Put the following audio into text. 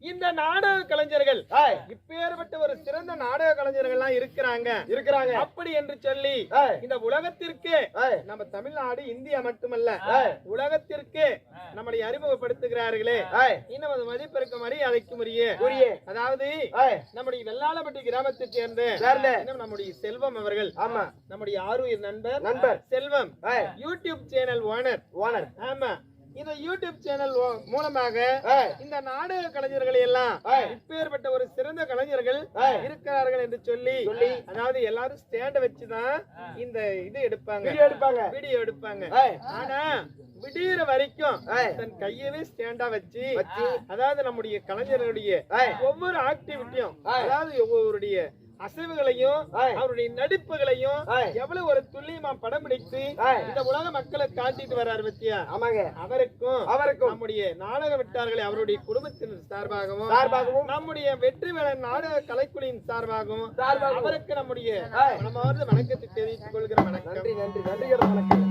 இந்த நாடக கலைஞர்கள் இப்பேற்பட்ட ஒரு சிறந்த நாடக கலைஞர்கள் எல்லாம் இருக்கிறாங்க. இருக்கிறாங்க. அப்படி என்று சொல்லி இந்த உலகத்திற்கு நம்ம தமிழ்நாடு இந்தியா மட்டுமல்ல உலகத்திற்கு நம்மளை அறிமுகப்படுத்துகிறார்களே. இன்னும் மதிப்பிற்கு உரிய புரியே. அதாவது நம்முடைய வெள்ளாளப்பட்டி கிராமத்தை சேர்ந்த நம்முடைய செல்வம் அவர்கள். ஆமா. நம்முடைய ஆருயிர் நண்பர் நண்பர். Selvam. YouTube channel owner. Owner. ஆமா. இந்த யூடியூப் சேனல் மூலமாக இந்த நாடக கலைஞர்களை எல்லாம். இப்பேற்பட்ட ஒரு சிறந்த கலைஞர்கள். இருக்கிறார்கள் என்று சொல்லி சொல்லி. அதாவது எல்லாரும் ஸ்டாண்ட வச்சுதான் இந்த இது எடுப்பாங்க எடுப்பாங்க வீடியோ எடுப்பாங்க ஆனா விடியிற வரைக்கும். தன் கையவே ஸ்டாண்டா வச்சு. அதாவது நம்முடைய கலைஞர்களுடைய. ஒவ்வொரு ஆக்டிவிட்டியும். அதாவது ஒவ்வொருடைய அசைவுகளையும். அவருடைய நடிப்புகளையும். எவ்வளவு ஒரு துல்லியமா படம் பிடித்து. இந்த உலக மக்களை காட்டிட்டு வர்றாரு பத்தியா ஆமாங்க அவருக்கும் அவருக்கும் நம்முடைய நாடக விட்டார்களே அவருடைய குடும்பத்தின் சார்பாகவும் சார்பாகவும் நம்முடைய வெற்றி வேலன் நாடக கலைக்குழுவின் சார்பாகவும். அவருக்கு நம்முடைய. மனமார்ந்த வணக்கத்தை தெரிவித்துக் கொள்கிற வணக்கம் நன்றி நன்றி நன்றி வணக்கம்